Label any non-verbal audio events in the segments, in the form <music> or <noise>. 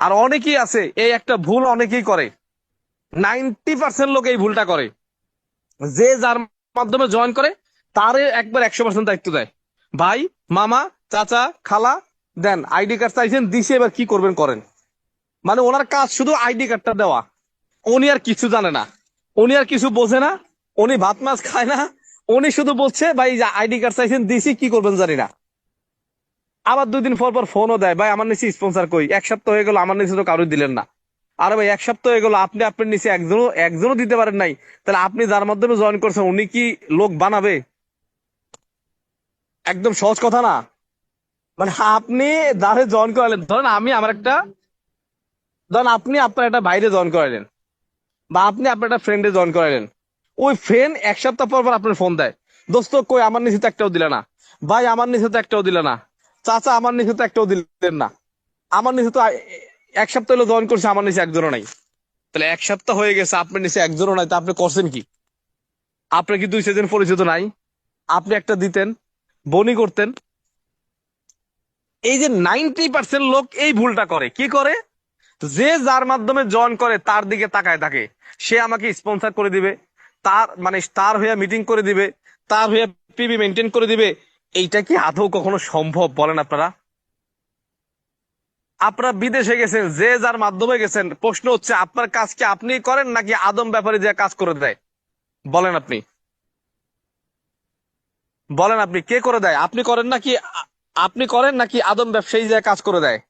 আর অনেকেই আছে, এই একটা ভুল অনেকেই করে। নাইনটি পার্সেন্ট লোক এই ভুলটা করে। যে যার মাধ্যমে জয়েন করে, তারে একবার একশো পার্সেন্ট দায়িত্ব দেয়। ভাই, মামা, চাচা, খালা, দেন, আইডি কার্ড চাইছেন, দিছে, এবার কি করবেন, করেন। মানে ওনার কাজ শুধু আইডি কার্ডটা দেওয়া। উনি আর কিছু জানে না। উনি আর কিছু বোঝে না। উনি ভাত মাছ খায় না। উনি শুধু বলছে, ভাই আইডি কার্ড চাইছেন, দিছি, কি করবেন জানি না। আবার দুই দিন পর পর ফোনও দেয়, ভাই, আমার নিচে স্পন্সার কই? এক সপ্তাহ হয়ে গেল, আমার নিচে তো কারোই দিলেন না। আরে ভাই, এক সপ্তাহ হয়ে গেল, আপনি আপনার নিচে একজনও একজনও দিতে পারেন নাই। তাহলে আপনি যার মাধ্যমে জয়েন করছেন, উনি কি লোক বানাবে? একদম সহজ কথা না? মানে আপনি যারে জয়েন করালেন, ধরেন আমি আমার একটা, ধরেন আপনি আপনার একটা বাইরে জয়েন করালেন, বা আপনি আপনার একটা ফ্রেন্ডে জয়েন করালেন। ওই ফ্রেন্ড এক সপ্তাহ পর পর আপনার ফোন দেয়, দোস্ত, কই? আমার নিচে তো একটাও দিলে না। ভাই, আমার নিচে তো একটাও দিলে না। চাচা, আমার নিচে তো একটাও দিলেন না। আমার নিচে তো এক সপ্তাহ হলো জয়েন করছে, আমার নিচে একজনও নাই। তাহলে এক সপ্তাহ হয়ে গেছে আপনার নিচে একজনও নাই, তা আপনি করছেন কি? আপনার কি দুই সেজন পরিচিত নাই? আপনি একটা দিতেন, বনি করতেন। এই যে নাইনটি পার্সেন্ট লোক এই ভুলটা করে, কি করে? যে যার মাধ্যমে জয়েন করে, তার দিকে তাকায় থাকে। সে আমাকে স্পন্সর করে দিবে, তার মানে তার হয়ে মিটিং করে দিবে, তার হয়ে পিবি মেনটেন করে দিবে এইটা কি আদৌ কখনো সম্ভব বলেন আপনারা? আপনারা বিদেশে গেছেন, যে যার মাধ্যমে গেছেন, প্রশ্ন হচ্ছে, আপনার কাজ কি আপনি করেন নাকি আদম ব্যাপারে যে কাজ করে দেয়? বলেন আপনি। বলেন আপনি, কে করে দেয়? আপনি করেন নাকি আপনি করেন নাকি আদম ব্যবসায়ী যে কাজ করে দেয়?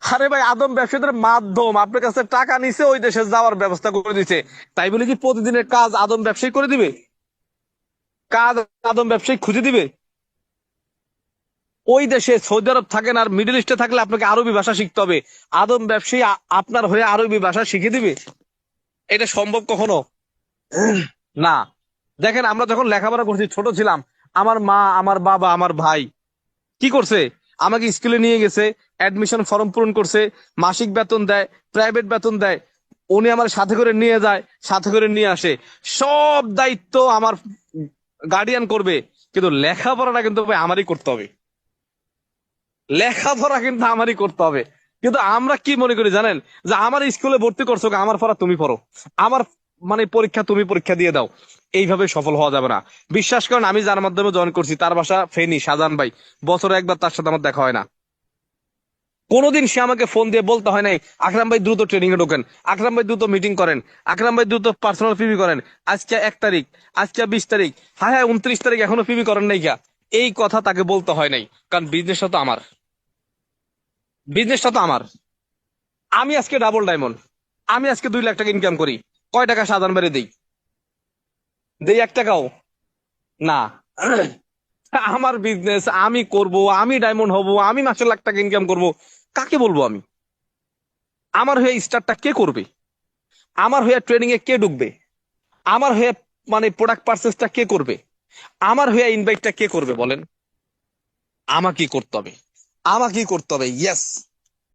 আরে ভাই, আদম ব্যবসায়ীদের মাধ্যম, আপনার কাছে টাকা নিছে, ওই দেশে যাওয়ার ব্যবস্থা করে দিছে। তাই বলে কি প্রতিদিনের কাজ আদম ব্যবসায়ী করে দিবে? কাজ আদম ব্যবসায়ী খুঁজে দিবে? ওই দেশে সৌদি আরব থাকেন আর মিডল ইস্টে থাকলে আপনাকে আরবি ভাষা শিখতে হবে। আদম ব্যবসায়ী আপনার হয়ে আরবি ভাষা শিখে দিবে? এটা সম্ভব কখনো? <clears throat> না। দেখেন, আমরা যখন লেখাপড়া করছি, ছোট ছিলাম, আমার মা, আমার বাবা, আমার ভাই, কি করছে? আমাকে স্কুলে নিয়ে গেছে অ্যাডমিশন ফর্ম পূরণ করছে, মাসিক বেতন দেয় প্রাইভেট বেতন দেয়, উনি আমার সাথে করে নিয়ে যায়, সাথে করে নিয়ে আসে। সব দায়িত্ব আমার গার্ডিয়ান করবে, কিন্তু লেখাপড়াটা কিন্তু আমারই করতে হবে। লেখাপড়া কিন্তু আমারই করতে হবে। কিন্তু আমরা কি মনে করি জানেন? যে আমার স্কুলে ভর্তি করছ, আমার পড়া তুমি পড়ো। আমার মানে পরীক্ষা তুমি পরীক্ষা দিয়ে দাও। এইভাবে সফল হওয়া যাবে না। বিশ্বাস করেন, আমি যার মাধ্যমে জয়েন করছি, তার বাসা ফেনি, সাজান ভাই। বছরে একবার তার সাথে আমার দেখা হয় না। কোনোদিন সে আমাকে ফোন দিয়ে বলতে হয় নাই, আকরাম ভাই, দ্রুত ট্রেনিং এ ঢোকেন। আকরাম ভাই, দ্রুত মিটিং করেন। আকরাম ভাই, দ্রুত পার্সোনাল পিবি করেন। আজকে এক তারিখ, আজকে বিশ তারিখ হ্যাঁ হ্যাঁ উনত্রিশ তারিখ এখনও পিবি করেন নাই গা। এই কথা তাকে বলতে হয় নাই, কারণ বিজনেসটা তো আমার। বিজনেসটা তো আমার। আমি আজকে ডাবল ডায়মন্ড আমি আজকে দুই লাখ টাকা ইনকাম করি। কয় টাকা সাধারণ বাড়ি দিই? দেই এক টাকাও? না। <clears throat> আমার বিজনেস আমি করব, আমি ডায়মন্ড হব, আমি মাসে লাখ টাকা ইনকাম করব। কাকে বলব আমি? আমার হয়ে স্টার্টটা কে করবে? আমার হয়ে ট্রেনিং এ কে ঢুকবে? আমার হয়ে মানে প্রোডাক্ট পারচেসটা কে করবে? আমার হয়ে ইনভাইটটা কে করবে বলেন? আমাকে করতে হবে। আমাকেই করতে হবে ইয়েস